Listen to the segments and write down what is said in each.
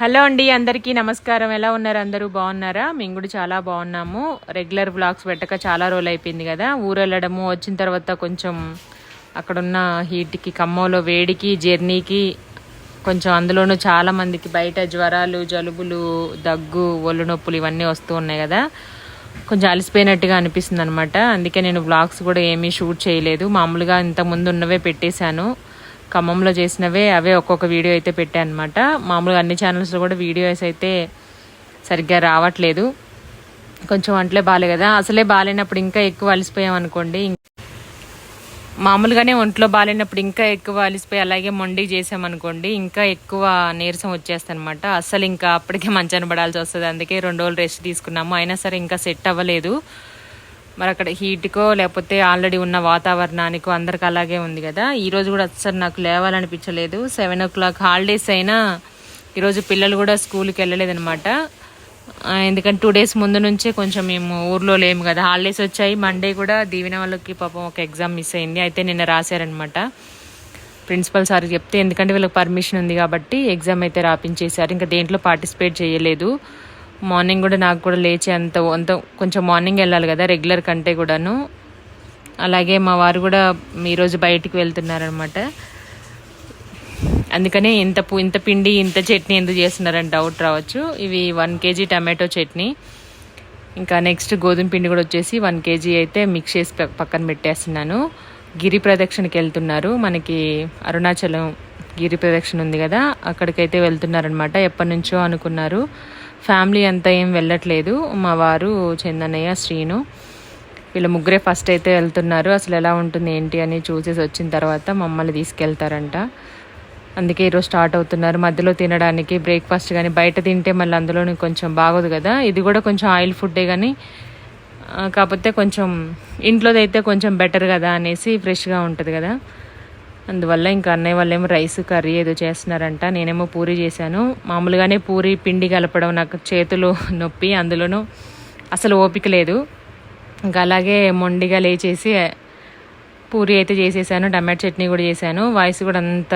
Hello అండి అందరికీ నమస్కారం. ఎలా ఉన్నారు అందరూ? బాగున్నారా? మేము కూడా చాలా బాగున్నాము. రెగ్యులర్ వ్లాగ్స్ పెట్టక చాలా రోజులు అయిపోయింది కదా. ఊరు వెళ్ళడము వచ్చిన తర్వాత కొంచెం అక్కడున్న హీట్కి ఖమ్మంలో వేడికి జర్నీకి కొంచెం అందులోనూ చాలా మందికి బయట జ్వరాలు జలుబులు దగ్గు ఒళ్ళు నొప్పులు ఇవన్నీ వస్తూ ఉన్నాయి కదా. కొంచెం అలసిపోయినట్టుగా అనిపిస్తుంది అనమాట అందుకే నేను వ్లాగ్స్ కూడా ఏమీ షూట్ చేయలేదు. మామూలుగా ఇంతకుముందు ముందు ఉన్నవే పెట్టేశాను. ఖమ్మంలో చేసినవే అవే ఒక్కొక్క వీడియో అయితే పెట్టాను అనమాట మామూలుగా అన్ని ఛానల్స్లో కూడా వీడియోస్ అయితే సరిగ్గా రావట్లేదు. కొంచెం అంట్లే బాలే కదా. అసలే బాగాలేనప్పుడు ఇంకా ఎక్కువ అలసిపోయాం అనుకోండి. మామూలుగానే ఒంట్లో బాగాలేనప్పుడు ఇంకా ఎక్కువ అలిసిపోయి అలాగే మొండి చేసామనుకోండి ఇంకా ఎక్కువ నీరసం వచ్చేస్తుంది అనమాట ఇంకా అప్పటికే మంచాన పడాల్సి వస్తుంది. అందుకే రెండు రోజులు రెస్ట్ తీసుకున్నాము. అయినా సరే ఇంకా సెట్ అవ్వలేదు. మరి అక్కడ హీట్కో లేకపోతే ఆల్రెడీ ఉన్న వాతావరణానికో అందరికి అలాగే ఉంది కదా. ఈరోజు కూడా అస్సలు నాకు లేవాలనిపించలేదు. సెవెన్ ఓ క్లాక్ హాలిడేస్ అయినా ఈరోజు పిల్లలు కూడా స్కూల్కి వెళ్ళలేదనమాట ఎందుకంటే టూ డేస్ ముందు నుంచే కొంచెం మేము ఊర్లో లేము కదా. హాలిడేస్ వచ్చాయి. మండే కూడా దీవెన వాళ్ళకి పాపం ఒక ఎగ్జామ్ మిస్ అయింది. అయితే నిన్న రాశారనమాట ప్రిన్సిపల్ సార్ చెప్తే ఎందుకంటే వీళ్ళకి పర్మిషన్ ఉంది కాబట్టి ఎగ్జామ్ అయితే రాపించేశారు. ఇంకా దేంట్లో పార్టిసిపేట్ చేయలేదు. మార్నింగ్ కూడా నాకు కూడా లేచి అంత అంత కొంచెం మార్నింగ్ వెళ్ళాలి కదా రెగ్యులర్ కంటే కూడాను. అలాగే మా వారు కూడా ఈరోజు బయటికి వెళ్తున్నారనమాట అందుకనే ఇంత పు- ఇంత పిండి ఇంత చట్నీ ఎందుకు చేస్తున్నారని డౌట్ రావచ్చు. ఇవి వన్ కేజీ టమాటో చట్నీ. ఇంకా నెక్స్ట్ గోధుమ పిండి కూడా వచ్చేసి వన్ కేజీ అయితే మిక్స్ చేసి పక్కన పెట్టేస్తున్నాను. గిరి ప్రదక్షిణకి వెళ్తున్నారు. మనకి అరుణాచలం గిరి ప్రదక్షిణ ఉంది కదా అక్కడికైతే వెళ్తున్నారనమాట ఎప్పటి నుంచో అనుకున్నారు. ఫ్యామిలీ అంతా ఏం వెళ్ళట్లేదు. మా వారు చందనయ్య శ్రీను వీళ్ళ ముగ్గురే ఫస్ట్ అయితే వెళ్తున్నారు. అసలు ఎలా ఉంటుంది ఏంటి అని చూసేసి వచ్చిన తర్వాత మమ్మల్ని తీసుకెళ్తారంట. అందుకే ఈరోజు స్టార్ట్ అవుతున్నారు. మధ్యలో తినడానికి బ్రేక్ఫాస్ట్ కానీ బయట తింటే మళ్ళీ అందులోని కొంచెం బాగోదు కదా. ఇది కూడా కొంచెం ఆయిల్ ఫుడ్డే కానీ కాకపోతే కొంచెం ఇంట్లోది అయితే కొంచెం బెటర్ కదా అనేసి ఫ్రెష్గా ఉంటుంది కదా. అందువల్ల ఇంకా అన్నయ్య వాళ్ళేమో రైస్ కర్రీ ఏదో చేస్తున్నారంట నేనేమో పూరి చేశాను. మామూలుగానే పూరి పిండి కలపడం నాకు చేతులు నొప్పి అందులోనూ అసలు ఓపిక లేదు. ఇంకా అలాగే మొండిగా లేచేసి పూరి అయితే చేసేసాను టమాటో చట్నీ కూడా చేశాను. వాయిస్ కూడా అంత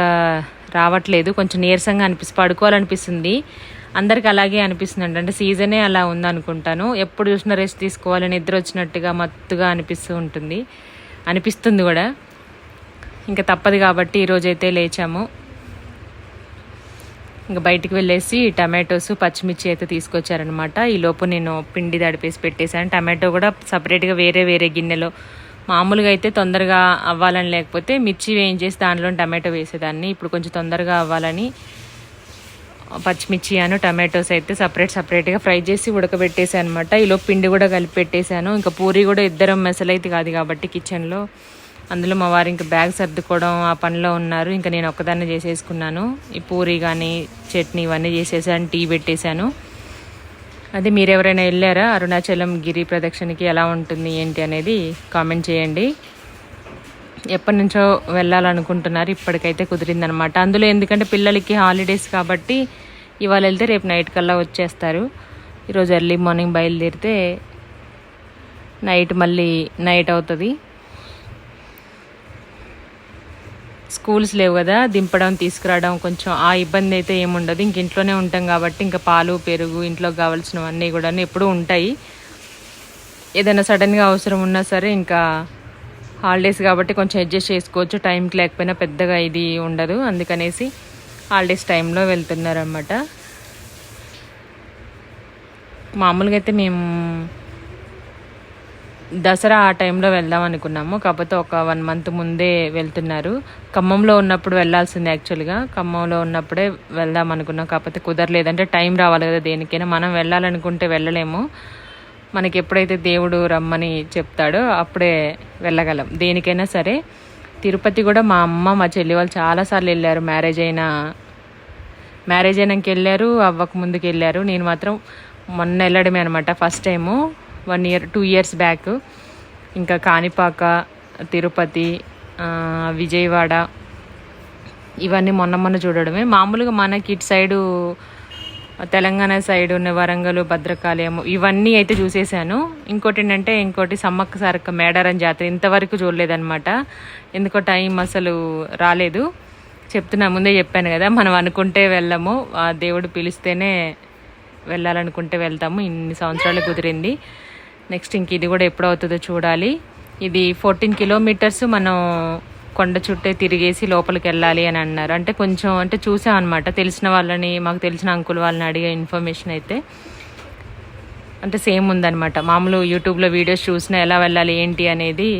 రావట్లేదు కొంచెం నీరసంగా అనిపిస్తుంది పడుకోవాలనిపిస్తుంది. అందరికి అలాగే అనిపిస్తుంది అంటే సీజనే అలా ఉందనుకుంటాను. ఎప్పుడు చూసినా రెస్ట్ తీసుకోవాలి నిద్ర వచ్చినట్టుగా మత్తుగా అనిపిస్తూ ఉంటుంది. అనిపిస్తుంది కూడా. ఇంకా తప్పదు కాబట్టి ఈరోజైతే లేచాము. ఇంకా బయటికి వెళ్ళేసి టమాటోస్ పచ్చిమిర్చి అయితే తీసుకొచ్చారనమాట ఈలోపు నేను పిండి తడిపేసి పెట్టేశాను. టమాటో కూడా సపరేట్గా వేరే వేరే గిన్నెలో. మామూలుగా అయితే తొందరగా అవ్వాలని లేకపోతే మిర్చి వేయించేసి దానిలో టమాటో వేసేదాన్ని. ఇప్పుడు కొంచెం తొందరగా అవ్వాలని పచ్చిమిర్చి అను టమాటోస్ అయితే సపరేట్ సపరేట్గా ఫ్రై చేసి ఉడకబెట్టేసాను అనమాట ఈలో పిండి కూడా కలిపి పెట్టేశాను. ఇంకా పూరి కూడా ఇద్దరం మెసలైతే కాదు కాబట్టి కిచెన్లో అందులో మా వారు ఇంకా బ్యాగ్ సర్దుకోవడం ఆ పనిలో ఉన్నారు. ఇంకా నేను ఒక్కదాన్ని చేసేసుకున్నాను. ఈ పూరి కానీ చట్నీ ఇవన్నీ చేసేసాను టీ పెట్టేశాను. అదే మీరు ఎవరైనా వెళ్ళారా? అరుణాచలం గిరి ప్రదక్షిణకి ఎలా ఉంటుంది ఏంటి అనేది కామెంట్ చేయండి. ఎప్పటి నుంచో వెళ్ళాలనుకుంటున్నారు ఇప్పటికైతే కుదిరిందనమాట అందులో ఎందుకంటే పిల్లలకి హాలిడేస్ కాబట్టి ఇవాళ వెళ్తే రేపు నైట్ కల్లా వచ్చేస్తారు. ఈరోజు ఎర్లీ మార్నింగ్ బయలుదేరితే నైట్ మళ్ళీ నైట్ అవుతుంది. స్కూల్స్ లేవు కదా దింపడం తీసుకురావడం కొంచెం ఆ ఇబ్బంది అయితే ఏముండదు ఇంక ఇంట్లోనే ఉంటాం కాబట్టి ఇంకా పాలు పెరుగు ఇంట్లో కావాల్సినవన్నీ కూడా ఎప్పుడూ ఉంటాయి. ఏదైనా సడన్గా అవసరం ఉన్నా సరే ఇంకా హాలిడేస్ కాబట్టి కొంచెం అడ్జస్ట్ చేసుకోవచ్చు. టైంకి లేకపోయినా పెద్దగా ఇది ఉండదు. అందుకనేసి హాలిడేస్ టైంలో వెళ్తున్నారనమాట మామూలుగా అయితే మేము దసరా ఆ టైంలో వెళ్దాం అనుకున్నాము. కాకపోతే ఒక వన్ మంత్ ముందే వెళ్తున్నారు. ఖమ్మంలో ఉన్నప్పుడు వెళ్ళాల్సింది యాక్చువల్గా. ఖమ్మంలో ఉన్నప్పుడే వెళ్దాం అనుకున్నాం. కాకపోతే కుదరలేదంటే టైం రావాలి కదా దేనికైనా. మనం వెళ్ళాలనుకుంటే వెళ్ళలేము. మనకి ఎప్పుడైతే దేవుడు రమ్మని చెప్తాడో అప్పుడే వెళ్ళగలం. దేనికైనా సరే. తిరుపతి కూడా మా అమ్మ మా చెల్లి వాళ్ళు చాలాసార్లు వెళ్ళారు. మ్యారేజ్ అయిన మ్యారేజ్ అయినాక వెళ్ళారు అవ్వక ముందుకు వెళ్ళారు. నేను మాత్రం మొన్న వెళ్ళడమే అనమాట first time. One year two years back. ఇంకా కాణిపాక తిరుపతి విజయవాడ ఇవన్నీ మొన్న మొన్న చూడడమే. మామూలుగా మనకి ఇటు సైడు తెలంగాణ సైడ్ ఉన్న వరంగల్ భద్రకాళయం ఇవన్నీ అయితే చూసేసాను. ఇంకోటి ఏంటంటే ఇంకోటి సమ్మక్క సారక్క మేడారం జాతర ఇంతవరకు చూడలేదన్నమాట. ఎందుకో టైం అసలు రాలేదు. చెప్తున్నా ముందే చెప్పాను కదా మనం అనుకుంటే వెళ్ళము. ఆ దేవుడు పిలిస్తేనే వెళ్ళాలనుకుంటే వెళ్తాము. ఇన్ని సంవత్సరాలు కుదిరింది. నెక్స్ట్ ఇంక ఇది కూడా ఎప్పుడు అవుతుందో చూడాలి. ఇది ఫోర్టీన్ కిలోమీటర్స్ మనం కొండ చుట్టే తిరిగేసి లోపలికి వెళ్ళాలి అని అన్నారు. అంటే కొంచెం అంటే చూసామన్నమాట తెలిసిన వాళ్ళని మాకు తెలిసిన అంకుల్ వాళ్ళని అడిగే ఇన్ఫర్మేషన్ అయితే. అంటే సేమ్ ఉందన్నమాట. మామూలు యూట్యూబ్లో వీడియోస్ చూసినా ఎలా వెళ్ళాలి ఏంటి అనేది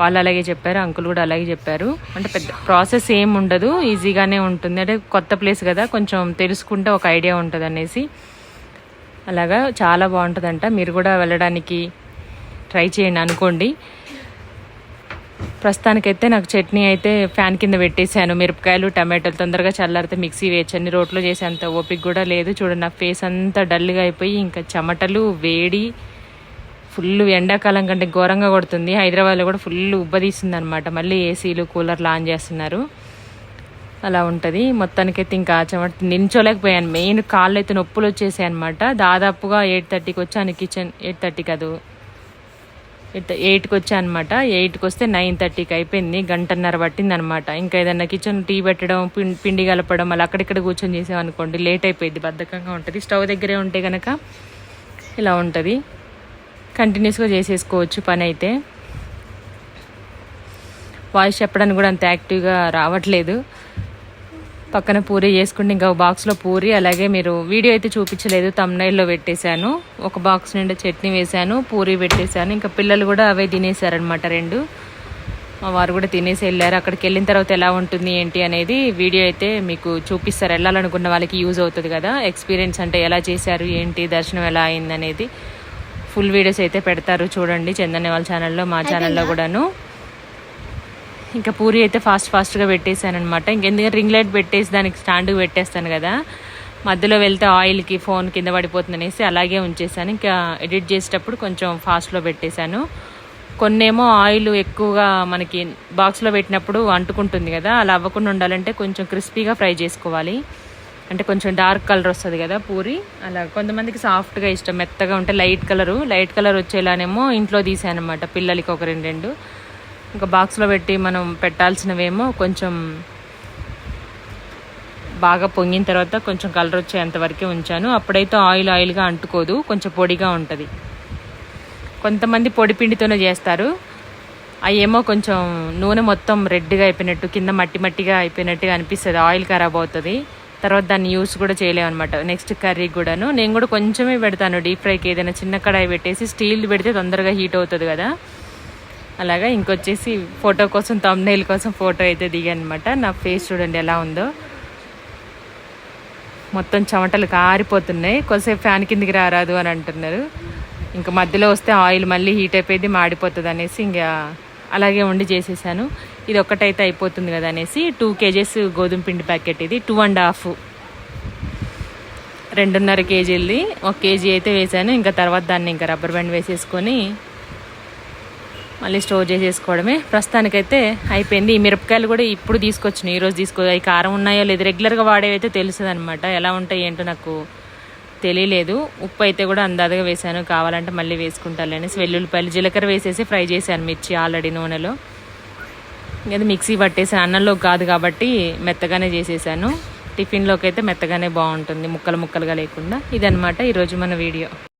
వాళ్ళు అలాగే చెప్పారు అంకుల్ కూడా అలాగే చెప్పారు. అంటే పెద్ద ప్రాసెస్ ఏం ఉండదు ఈజీగానే ఉంటుంది. అంటే కొత్త ప్లేస్ కదా కొంచెం తెలుసుకుంటే ఒక ఐడియా ఉంటుంది అనేసి అలాగా చాలా బాగుంటుందంట. మీరు కూడా వెళ్ళడానికి ట్రై చేయండి అనుకోండి. ప్రస్తుతానికైతే నాకు చట్నీ అయితే ఫ్యాన్ కింద పెట్టేశాను. మిరపకాయలు టమాటోలు తొందరగా చల్లారితే మిక్సీ వేయచ్చు అన్ని రోట్లో చేసేంత ఓపిక కూడా లేదు. చూడండి నా ఫేస్ అంతా డల్గా అయిపోయి ఇంకా చెమటలు వేడి ఫుల్ ఎండాకాలం కంటే ఘోరంగా కొడుతుంది. హైదరాబాద్లో కూడా ఫుల్ ఉబ్బదీస్తుంది అనమాట మళ్ళీ ఏసీలు కూలర్లు ఆన్ చేస్తున్నారు. అలా ఉంటుంది. మొత్తానికైతే ఇంకా చెమట నించోలేకపోయాను. మెయిన్ కాళ్ళు అయితే నొప్పులు వచ్చేసాయి అనమాట దాదాపుగా ఎయిట్ థర్టీకి వచ్చాను కిచెన్ ఎయిట్ థర్టీ కాదు. ఎయిట్ ఎయిట్కి వచ్చాను అనమాట ఎయిట్కి వస్తే నైన్ థర్టీకి అయిపోయింది. గంటన్నర పట్టింది అనమాట ఇంకా ఏదన్నా కిచెన్ టీ పెట్టడం పిండి కలపడం అలా అక్కడిక్కడ కూర్చొని చేసామనుకోండి లేట్ అయిపోయింది బద్ధకంగా ఉంటుంది. స్టవ్ దగ్గరే ఉంటే కనుక ఇలా ఉంటుంది. కంటిన్యూస్గా చేసేసుకోవచ్చు పని అయితే. వాయిస్ చెప్పడానికి కూడా అంత యాక్టివ్గా రావట్లేదు. పక్కన పూరి చేసుకుంటే ఇంకా బాక్స్లో పూరి అలాగే మీరు వీడియో అయితే చూపించలేదు తమ్నైల్లో పెట్టేశాను. ఒక బాక్స్ నిండా చట్నీ వేశాను పూరి పెట్టేశాను. ఇంకా పిల్లలు కూడా అవే తినేశారనమాట రెండు. వారు కూడా తినేసి వెళ్ళారు. అక్కడికి వెళ్ళిన తర్వాత ఎలా ఉంటుంది ఏంటి అనేది వీడియో అయితే మీకు చూపిస్తారు. వెళ్ళాలనుకున్న వాళ్ళకి యూజ్ అవుతుంది కదా. ఎక్స్పీరియన్స్ అంటే ఎలా చేశారు ఏంటి దర్శనం ఎలా అయింది అనేది ఫుల్ వీడియోస్ అయితే పెడతారు. చూడండి చందనే వాళ్ళ ఛానల్లో మా ఛానల్లో కూడాను. ఇంకా పూరి అయితే ఫాస్ట్ ఫాస్ట్గా పెట్టేశాను అనమాట ఇంకెందుకంటే రింగ్ లైట్ పెట్టేసి దానికి స్టాండ్ పెట్టేస్తాను కదా. మధ్యలో వెళ్తే ఆయిల్కి ఫోన్ కింద పడిపోతుంది అనేసి అలాగే ఉంచేసాను ఇంకా ఎడిట్ చేసేటప్పుడు కొంచెం ఫాస్ట్లో పెట్టేశాను. కొన్నేమో ఆయిల్ ఎక్కువగా మనకి బాక్స్లో పెట్టినప్పుడు అంటుకుంటుంది కదా. అలా అవ్వకుండా ఉండాలంటే కొంచెం క్రిస్పీగా ఫ్రై చేసుకోవాలి. అంటే కొంచెం డార్క్ కలర్ వస్తుంది కదా పూరి. అలా కొంతమందికి సాఫ్ట్గా ఇష్టం మెత్తగా ఉంటే లైట్ కలరు లైట్ కలర్ వచ్చేలానేమో ఇంట్లో తీసానమాట పిల్లలకి ఒక రెండు రెండు. ఇంకా బాక్స్లో పెట్టి మనం పెట్టాల్సినవేమో కొంచెం బాగా పొంగిన తర్వాత కొంచెం కలర్ వచ్చేంత వరకే ఉంచాను. అప్పుడైతే ఆయిల్ ఆయిల్గా అంటుకోదు కొంచెం పొడిగా ఉంటుంది. కొంతమంది పొడి పిండితోనే చేస్తారు. అవేమో కొంచెం నూనె మొత్తం రెడ్గా అయిపోయినట్టు కింద మట్టి మట్టిగా అయిపోయినట్టుగా అనిపిస్తుంది. ఆయిల్ ఖరాబ్ అవుతుంది. తర్వాత దాన్ని యూస్ కూడా చేయలేము అనమాట నెక్స్ట్ కర్రీ కూడాను. నేను కూడా కొంచెమే పెడతాను డీప్ ఫ్రైకి ఏదైనా చిన్న కడాయి పెట్టేసి స్టీల్ పెడితే తొందరగా హీట్ అవుతుంది కదా. అలాగా ఇంకొచ్చేసి ఫోటో కోసం తమ్నైల్ కోసం ఫోటో అయితే దిగాను అనమాట నా ఫేస్ చూడండి ఎలా ఉందో. మొత్తం చెమటలు కారిపోతున్నాయి. కొద్దిసేపు ఫ్యాన్ కిందికి రారాదు అని అంటున్నారు. ఇంకా మధ్యలో వస్తే ఆయిల్ మళ్ళీ హీట్ అయిపోయింది మాడిపోతుంది అనేసి ఇంకా అలాగే వండి చేసేసాను. ఇది ఒక్కటైతే అయిపోతుంది కదా అనేసి టూ కేజెస్ గోధుమ పిండి ప్యాకెట్ ఇది. Two and half. రెండున్నర కేజీలది. ఒక కేజీ అయితే వేసాను. ఇంకా తర్వాత దాన్ని ఇంకా రబ్బర్ బ్యాండ్ వేసేసుకొని మళ్ళీ స్టోర్ చేసేసుకోవడమే. ప్రస్తుతానికైతే అయిపోయింది. ఈ మిరపకాయలు కూడా ఇప్పుడు తీసుకొచ్చినాయి. ఈరోజు తీసుకో అవి కారం ఉన్నాయో లేదు రెగ్యులర్గా వాడేవైతే తెలుస్తుంది అనమాట ఎలా ఉంటాయి ఏంటో నాకు తెలియలేదు. ఉప్పు అయితే కూడా అందాజగా వేసాను కావాలంటే మళ్ళీ వేసుకుంటాను అనేసి వెల్లుల్లిపాయలు జీలకర్ర వేసేసి ఫ్రై చేశాను మిర్చి ఆల్రెడీ నూనెలో. ఇంకా మిక్సీ పట్టేసాను. అన్నంలో కాదు కాబట్టి మెత్తగానే చేసేసాను. టిఫిన్లోకి అయితే మెత్తగానే బాగుంటుంది. ముక్కలు ముక్కలుగా లేకుండా. ఇదనమాట ఈరోజు మన వీడియో.